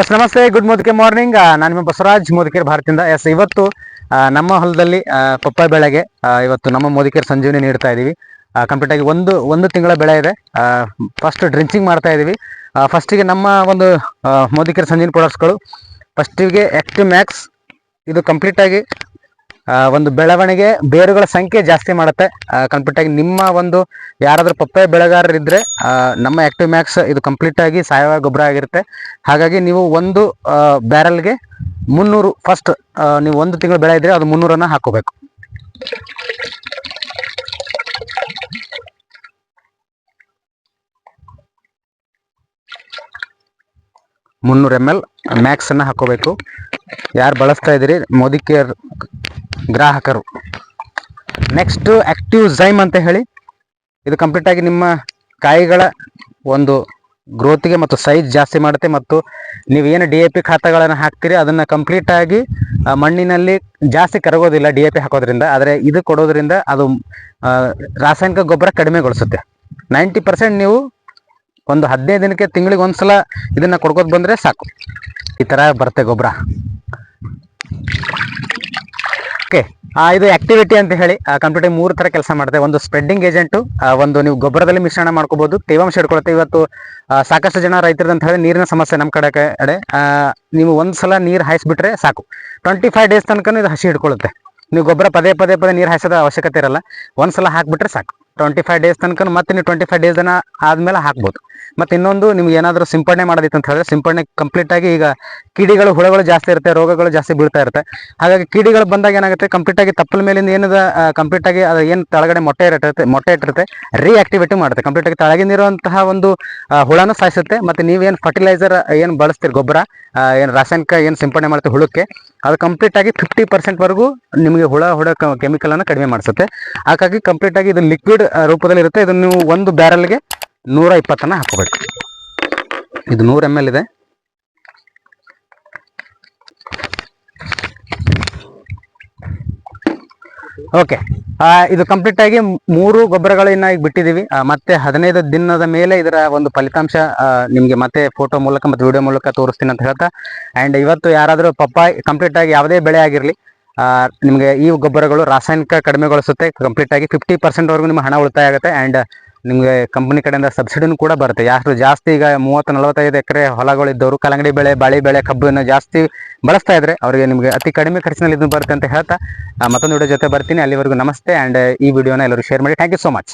S, ನಮಸ್ತೆ, good ಮೋದಿಕೆ morning. ನಾನು ನಿಮ್ಮ ಬಸವರಾಜ್ ಮೋದಿಕೇರ್ ಭಾರತದಿಂದ. ಎಸ್, ಇವತ್ತು ನಮ್ಮ ಹೊಲದಲ್ಲಿ ಪಪ್ಪ ಬೆಳೆಗೆ ಇವತ್ತು ನಮ್ಮ ಮೋದಿಕೇರ್ ಸಂಜೀವನಿ ನೀಡ್ತಾ ಇದೀವಿ. ಕಂಪ್ಲೀಟ್ ಆಗಿ ಒಂದು ಒಂದು ತಿಂಗಳ ಬೆಳೆ ಇದೆ. ಫಸ್ಟ್ ಡ್ರಿಂಚಿಂಗ್ ಮಾಡ್ತಾ ಇದೀವಿ. ಫಸ್ಟಿಗೆ ನಮ್ಮ ಒಂದು ಮೋದಿಕೇರ್ ಸಂಜೀವನಿ ಪ್ರಾಡಕ್ಟ್ಸ್ಗಳು ಫಸ್ಟಿಗೆ ಆ್ಯಕ್ಟಿವ್ ಮ್ಯಾಕ್ಸ್ ಇದು ಕಂಪ್ಲೀಟ್ ಆಗಿ ಒಂದು ಬೆಳವಣಿಗೆ ಬೇರುಗಳ ಸಂಖ್ಯೆ ಜಾಸ್ತಿ ಮಾಡುತ್ತೆ. ಕಂಪ್ಲೀಟ್ ಆಗಿ ನಿಮ್ಮ ಒಂದು ಯಾರಾದರೂ ಪಪ್ಪೆ ಬೆಳೆಗಾರರಿದ್ದರೆ ನಮ್ಮ ಆ್ಯಕ್ಟಿವ್ ಮ್ಯಾಕ್ಸ್ ಇದು ಕಂಪ್ಲೀಟ್ ಆಗಿ ಸಾವಯವ ಗೊಬ್ಬರ ಆಗಿರುತ್ತೆ. ಹಾಗಾಗಿ ನೀವು ಒಂದು ಬ್ಯಾರಲ್ಗೆ ಮುನ್ನೂರು ಫಸ್ಟ್ ನೀವು ಒಂದು ತಿಂಗಳು ಬೆಳೆ ಇದ್ರೆ ಅದು ಮುನ್ನೂರನ್ನು ಹಾಕೋಬೇಕು. ಮುನ್ನೂರು ಎಂ ಎಲ್ ಮ್ಯಾಕ್ಸನ್ನು ಹಾಕೋಬೇಕು. ಯಾರು ಬಳಸ್ತಾ ಇದ್ದೀರಿ? ಮೋದಿ ಕೇರ್ ಗ್ರಾಹಕರು. ನೆಕ್ಸ್ಟ್ ಆಕ್ಟಿವ್ ಝೈಮ್ ಅಂತ ಹೇಳಿ, ಇದು ಕಂಪ್ಲೀಟ್ ಆಗಿ ನಿಮ್ಮ ಕಾಯಿಗಳ ಒಂದು ಗ್ರೋತಿಗೆ ಮತ್ತು ಸೈಜ್ ಜಾಸ್ತಿ ಮಾಡುತ್ತೆ ಮತ್ತು ನೀವು ಏನು ಡಿ ಎ ಪಿ ಖಾತಗಳನ್ನು ಹಾಕ್ತೀರಿ, ಅದನ್ನು ಕಂಪ್ಲೀಟಾಗಿ ಮಣ್ಣಿನಲ್ಲಿ ಜಾಸ್ತಿ ಕರಗೋದಿಲ್ಲ ಡಿ ಎ ಪಿ ಹಾಕೋದ್ರಿಂದ, ಆದರೆ ಇದು ಕೊಡೋದ್ರಿಂದ ಅದು ರಾಸಾಯನಿಕ ಗೊಬ್ಬರ ಕಡಿಮೆಗೊಳಿಸುತ್ತೆ. ನೈಂಟಿ ಪರ್ಸೆಂಟ್ ನೀವು ಒಂದು ಹದಿನೈದು ದಿನಕ್ಕೆ ತಿಂಗಳಿಗೆ ಒಂದ್ಸಲ ಇದನ್ನು ಕೊಡ್ಕೋದು ಬಂದರೆ ಸಾಕು. ಈ ಥರ ಬರುತ್ತೆ ಗೊಬ್ಬರ. ಓಕೆ. ಇದು ಆಕ್ಟಿವಿಟಿ ಅಂತ ಹೇಳಿ ಕಂಪ್ಯೂಟರ್ ಮೂರು ತರ ಕೆಲಸ ಮಾಡುತ್ತೆ ಒಂದು ಸ್ಪ್ರೆಡ್ಡಿಂಗ್ ಏಜೆಂಟ್ ಒಂದು ನೀವು ಗೊಬ್ಬರದಲ್ಲಿ ಮಿಶ್ರಣ ಮಾಡ್ಕೋಬಹುದು ತೇವಾಂಶ ಹಿಡ್ಕೊಳುತ್ತೆ. ಇವತ್ತು ಸಾಕಷ್ಟು ಜನ ರೈತರದ್ದು ಅಂತ ಹೇಳಿ ನೀರಿನ ಸಮಸ್ಯೆ ನಮ್ಮ ಕಡೆ ಕಡೆ. ನೀವು ಒಂದ್ಸಲ ನೀರು ಹಾಯಿಸ್ಬಿಟ್ರೆ ಸಾಕು. ಟ್ವೆಂಟಿ ಫೈವ್ ಡೇಸ್ ತನಕ ಇದು ಹಸಿ ಹಿಡ್ಕೊಳ್ಳುತ್ತೆ ನೀವು ಗೊಬ್ಬರ ಪದೇ ಪದೇ ಪದೇ ನೀರು ಹಾಯಿಸೋದ ಅವಶ್ಯಕತೆ ಇರಲ್ಲ. ಒಂದ್ಸಲ ಹಾಕ್ಬಿಟ್ರೆ ಸಾಕು. ಟ್ವೆಂಟಿ ಫೈವ್ ಡೇಸ್ ತನಕ ಮತ್ತೆ ನೀವು ಟ್ವೆಂಟಿ ಫೈವ್ ಡೇಸ್ ಆದ್ಮೇಲೆ ಹಾಕ್ಬೋದು. ಮತ್ತೆ ಇನ್ನೊಂದು ನಿಮ್ಗೆ ಏನಾದರೂ ಸಿಂಪಡಣೆ ಮಾಡೋದಿತ್ತು ಅಂತ ಹೇಳಿದ್ರೆ ಸಿಂಪಡಣೆ ಕಂಪ್ಲೀಟ್ ಆಗಿ ಈಗ ಕಿಡಿಗಳು, ಹುಳಗಳು ಜಾಸ್ತಿ ಇರುತ್ತೆ, ರೋಗಗಳು ಜಾಸ್ತಿ ಬೀಳ್ತಾ ಇರುತ್ತೆ. ಹಾಗಾಗಿ ಕಿಡಿಗಳು ಬಂದಾಗ ಏನಾಗುತ್ತೆ? ಕಂಪ್ಲೀಟ್ ಆಗಿ ತಪ್ಪಲ ಮೇಲಿಂದ ಏನದ ಕಂಪ್ಲೀಟ್ ಆಗಿ ಅದು ಏನು ತಳಗಡೆ ಮೊಟ್ಟೆ ಇರುತ್ತೆ, ಮೊಟ್ಟೆ ಇಟ್ಟಿರುತ್ತೆ ರೀಆಕ್ಟಿವೇಟಿ ಮಾಡುತ್ತೆ. ಕಂಪ್ಲೀಟ್ ಆಗಿ ಕೆಳಗಿನಿರುವಂತಹ ಒಂದು ಹುಳನ ಹುಳನೂ ಸಾಯಿಸುತ್ತೆ. ಮತ್ತೆ ನೀವೇನು ಫರ್ಟಿಲೈಸರ್ ಏನು ಬಳಸ್ತೀರಿ ಗೊಬ್ಬರ ಏನು ರಾಸಾಯನಿಕ ಏನು ಸಿಂಪಡಣೆ ಮಾಡುತ್ತೆ ಹುಳಕ್ಕೆ ಅದು ಕಂಪ್ಲೀಟ್ ಆಗಿ ಫಿಫ್ಟಿ ಪರ್ಸೆಂಟ್ ವರೆಗೂ ನಿಮಗೆ ಹುಳ ಹುಳ ಕೆಮಿಕಲ್ ಅನ್ನು ಕಡಿಮೆ ಮಾಡಿಸುತ್ತೆ. ಹಾಗಾಗಿ ಕಂಪ್ಲೀಟ್ ಆಗಿ ಇದು ಲಿಕ್ವಿಡ್ ರೂಪದಲ್ಲಿ ಇರುತ್ತೆ. ಇದನ್ನು ನೀವು ಒಂದು ಬ್ಯಾರಲ್ಗೆ ನೂರ ಇಪ್ಪತ್ತನ್ನ ಹಾಕೋಬೇಕು. ಇದು ನೂರು ಎಂ ಎಲ್ ಇದೆ. ಓಕೆ ಇದು ಕಂಪ್ಲೀಟ್ ಆಗಿ ಮೂರು ಗೊಬ್ಬರಗಳನ್ನ ಈಗ ಬಿಟ್ಟಿದೀವಿ. ಮತ್ತೆ ಹದಿನೈದು ದಿನದ ಮೇಲೆ ಇದರ ಒಂದು ಫಲಿತಾಂಶ ನಿಮಗೆ ಮತ್ತೆ ಫೋಟೋ ಮೂಲಕ ಮತ್ತೆ ವಿಡಿಯೋ ಮೂಲಕ ತೋರಿಸ್ತೀನಿ ಅಂತ ಹೇಳ್ತಾ. ಅಂಡ್ ಇವತ್ತು ಯಾರಾದರೂ ಪಪ್ಪಾಯಿ ಕಂಪ್ಲೀಟ್ ಆಗಿ ಯಾವುದೇ ಬೆಳೆ ಆಗಿರಲಿ ನಿಮಗೆ ಈ ಗೊಬ್ಬರಗಳು ರಾಸಾಯನಿಕ ಕಡಿಮೆಗೊಳಿಸುತ್ತೆ. ಕಂಪ್ಲೀಟ್ ಆಗಿ ಫಿಫ್ಟಿ ಪರ್ಸೆಂಟ್ ವರೆಗೂ ನಿಮ್ಮ ಹಣ ಉಳಿತಾಯ ಆಗುತ್ತೆ. ಅಂಡ್ ನಿಮಗೆ ಕಂಪನಿ ಕಡೆಯಿಂದ ಸಬ್ಸಿಡಿನೂ ಕೂಡ ಬರುತ್ತೆ. ಯಾರು ಜಾಸ್ತಿ ಈಗ ಮೂವತ್ತು, ನಲವತ್ತೈದು ಎಕರೆ ಹೊಲಗಳಿದ್ದವರು ಕಲ್ಲಂಗಡಿ ಬೆಳೆ, ಬಾಳೆ ಬೆಳೆ, ಕಬ್ಬನ್ನು ಜಾಸ್ತಿ ಬಳಸ್ತಾ ಇದ್ರೆ ಅವರಿಗೆ ನಿಮಗೆ ಅತಿ ಕಡಿಮೆ ಖರ್ಚಿನಲ್ಲಿ ಇದು ಬರುತ್ತೆ ಅಂತ ಹೇಳ್ತಾ ಮತ್ತೊಂದು ವಿಡಿಯೋ ಜೊತೆ ಬರ್ತೀನಿ. ಅಲ್ಲಿವರೆಗೂ ನಮಸ್ತೆ ಆ್ಯಂಡ್ ಈ ವಿಡಿಯೋನ ಎಲ್ಲರೂ ಶೇರ್ ಮಾಡಿ. Thank you so much